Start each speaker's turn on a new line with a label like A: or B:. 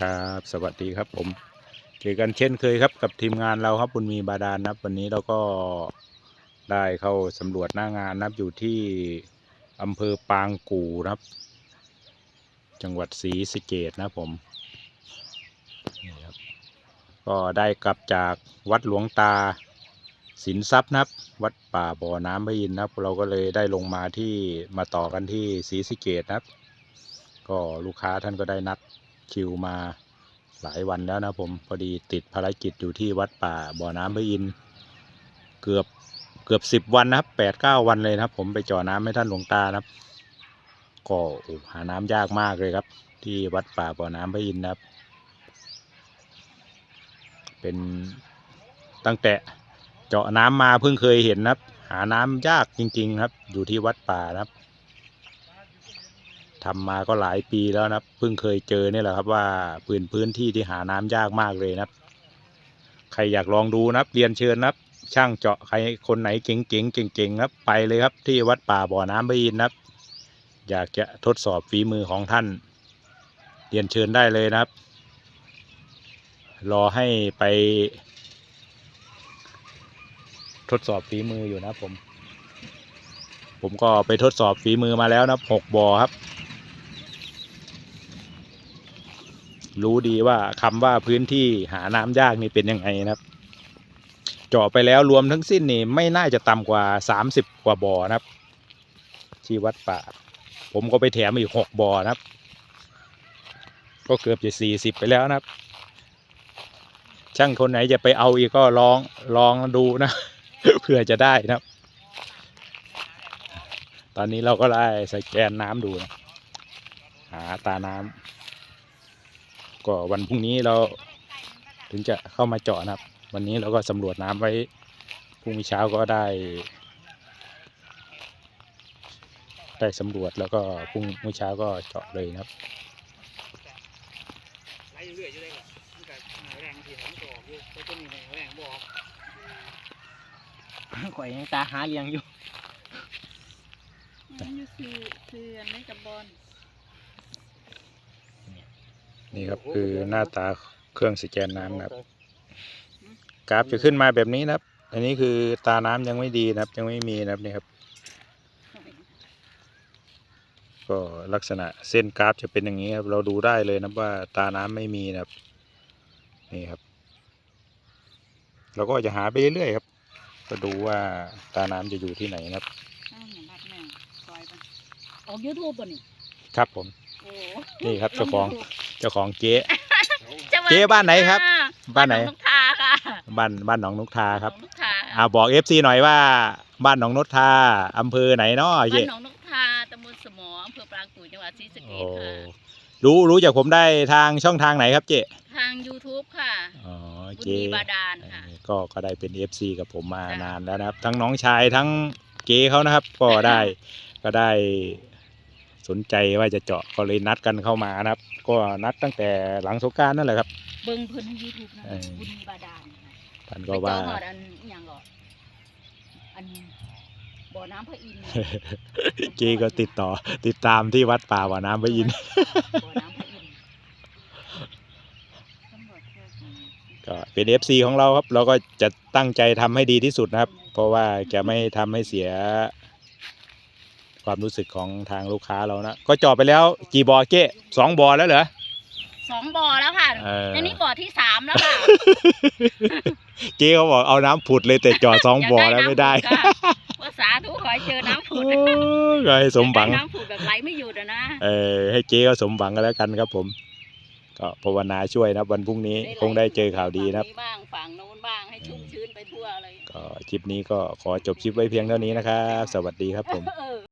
A: ครับ สวัสดีครับผม เจอกันเช่นเคยครับกับทีมงานเราครับบุญมีบาดาลนะครับ วันนี้เราก็ได้เข้าสำรวจหน้างานนะครับอยู่ที่อำเภอปางกูนะครับ จังหวัดศรีสะเกดนะผมนี่ครับก็ได้กลับจากวัดหลวงตาสินทรัพย์นะครับ วัดป่าบ่อน้ำพระอินทร์นะครับ เราก็เลยได้ลงมาที่มาต่อกันที่ศรีสะเกดนะครับ ก็ลูกค้าท่านก็ได้นัด คิวมาหลายวันแล้วนะผมพอดีติดภารกิจอยู่ที่วัดป่าบ่อน้ำพระอินเกือบเกือบสิบวันนะครับแปดเก้าวันเลยนะครับ ผมไปเจ่อน้ำให้ท่านหลวงตานะครับ ก็หาน้ำยากมากเลยครับ ที่วัดป่าบ่อน้ำพระอินนะครับ เป็นตั้งแต่เจาะน้ำมาเพิ่งเคยเห็นนะครับ หาน้ำยากจริง ๆ ครับ อยู่ที่วัดป่านะครับ ทำมาก็หลายปีแล้วนะเพิ่งเคยเจอเนี่ยแหละครับว่าพื้นพื้นที่ที่หาน้ำยากมากเลยนะใครอยากลองดูนะเรียนเชิญนะช่างเจาะใครคนไหนเก่งๆเก่งๆครับไปเลยครับที่วัดป่าบ่อน้ำพระอินนะครับ อยากจะทดสอบฝีมือของท่าน เรียนเชิญได้เลยนะครับ รอให้ไป ทดสอบฝีมืออยู่นะผม ผมก็ไปทดสอบฝีมือมาแล้วนะหกบ่อครับ รู้ดีว่าคำว่าพื้นที่หาน้ำยากนี่เป็นยังไงนะครับ เจาะไปแล้วรวมทั้งสิ้นนี่ไม่น่าจะต่ำกว่าสามสิบกว่าบ่อนะครับ ที่วัดป่า ผมก็ไปแถมอีกหกบ่อนะครับ ก็เกือบจะสี่สิบไปแล้วนะครับ ช่างคนไหนจะไปเอาอีกก็ลองลองดูนะเพื่อจะได้นะครับ ตอนนี้เราก็ได้สแกนน้ำดูนะหาตาน้ำ ก็วันพรุ่งนี้เราถึงจะเข้ามาเจาะนะครับ วันนี้เราก็สำรวจน้ำไว้พรุ่งนี้เช้าก็ได้ ได้สำรวจแล้วก็พรุ่งนี้เช้าก็เจาะเลยนะครับ
B: ไล่เรื่อยๆอยู่เลยก็มันก็หาแรงที่มันก็ออกอยู่แต่ตัวนี้เนี่ยแรงบออกข่อยยังตาหาเลี้ยงอยู่
C: มันอยู่คือคืออันนี้กับบอล
A: นี่ครับคือหน้าตาเครื่องสแกนน้ำนะครับ กราฟจะขึ้นมาแบบนี้นะครับ อันนี้คือตาน้ำยังไม่ดีนะครับ ยังไม่มีนะครับนี่ครับ ก็ลักษณะเส้นกราฟจะเป็นอย่างนี้ครับ เราดูได้เลยนะว่าตาน้ำไม่มีนะครับ นี่ครับเราก็จะหาไปเรื่อยๆครับ ก็ดูว่าตาน้ำจะอยู่ที่ไหนนะครับ
C: อ้าวเห็นบัดแม่งซอยไปออกยูทูบป่ะนี่
A: ครับผม
C: โอ้
A: นี่ครับเจ้าของ
C: ล YouTube
A: เจ้าของเก๊
C: จังหวัด
A: เจ๊บ้านไหนครับ
C: ค่ะ
A: บ้านไหน
C: องนกทาค่ะ
A: บ้านบ้านหนองนกทาครับ
C: หนองนกทา
A: อ่าบอกเอฟซีหน่อยว่า บ้านหนองนกทาอำเภอไหนเนาะ
C: บ้า
A: เจ๊
C: นหนองนกทาตำบลสมออำเภอปรางกู่จังหวัดศรีสะเก
A: โอ้
C: ษค่ะ
A: รู้รู้จากผมได้ทางช่องทางไหนครับเจ๊
C: ทาง YouTube ค่ะ
A: อ๋อ
C: บุญ
A: เจ๊
C: มีบาดาลค่ะ
A: ก็ก็ได้เป็น FC กับผมมา
C: จ้ะ
A: นานแล้วนะครับ ทั้งน้องชายทั้งเก๋เขานะครับ ก็ได้ก็ได้ สนใจว่าจะเจาะก็เลยนัดกันเข้ามานะครับ ก็นัดตั้งแต่หลังสงกรารนั่นแหละครับ
C: เบิ่งเพิ่นทาง YouTube นะ
A: เออ
C: บุญมีบาดาลค่ะ
A: ท่าน
C: ไป
A: ก็
C: เจ
A: ว่า
C: อหอดอันอหย่างก่ออันบ่อน้ำพระอินทร์
A: เก๋ก็ติดต่อ ติดตามที่วัดป่าว่าน้ำพระอินทร์
C: บ่อน้ำพระอินทร์ตำรวจเจอกัน
A: ก็เป็น FC ของเราครับ เราก็จะตั้งใจทำให้ดีที่สุดนะครับ เพราะว่าจะไม่ทำให้เสีย ความรู้สึกของทางลูกค้าเรานะ ก็เจาะไปแล้วกี่บ่อเก้สองบ่อแล้วเหรอ
C: สองบ่อแล้วค่ะ
A: เออ
C: อันนี้บ่อที่สามแล้วค่ะ
A: เจ๊เขาบอกเอาน้ำผุดเลยแต่เจาะสองบ่อแล้วไม่ได้
C: อยากน้ำผุดค่ะว่าสาธุขอให้เจอน้ำผุด
A: ก็ให้สมหวัง
C: อยากได้น้ำผุดแบบไหลไม่หยุดอะนะ
A: เออให้เจ๊ก็สมหวังกันแล้วกันครับผม ก็ภาวนาช่วยนะครับวันพรุ่งนี้คงได้เจอข่าวดีนะครับ
C: ฝั่งบ้างฝั่งโน้นบ้างให้ชุ่มชื้นไปทั่วเลย
A: ก็คลิปนี้ก็ขอจบคลิปไว้เพียงเท่านี้นะครับ สวัสดีครับผม
C: เออ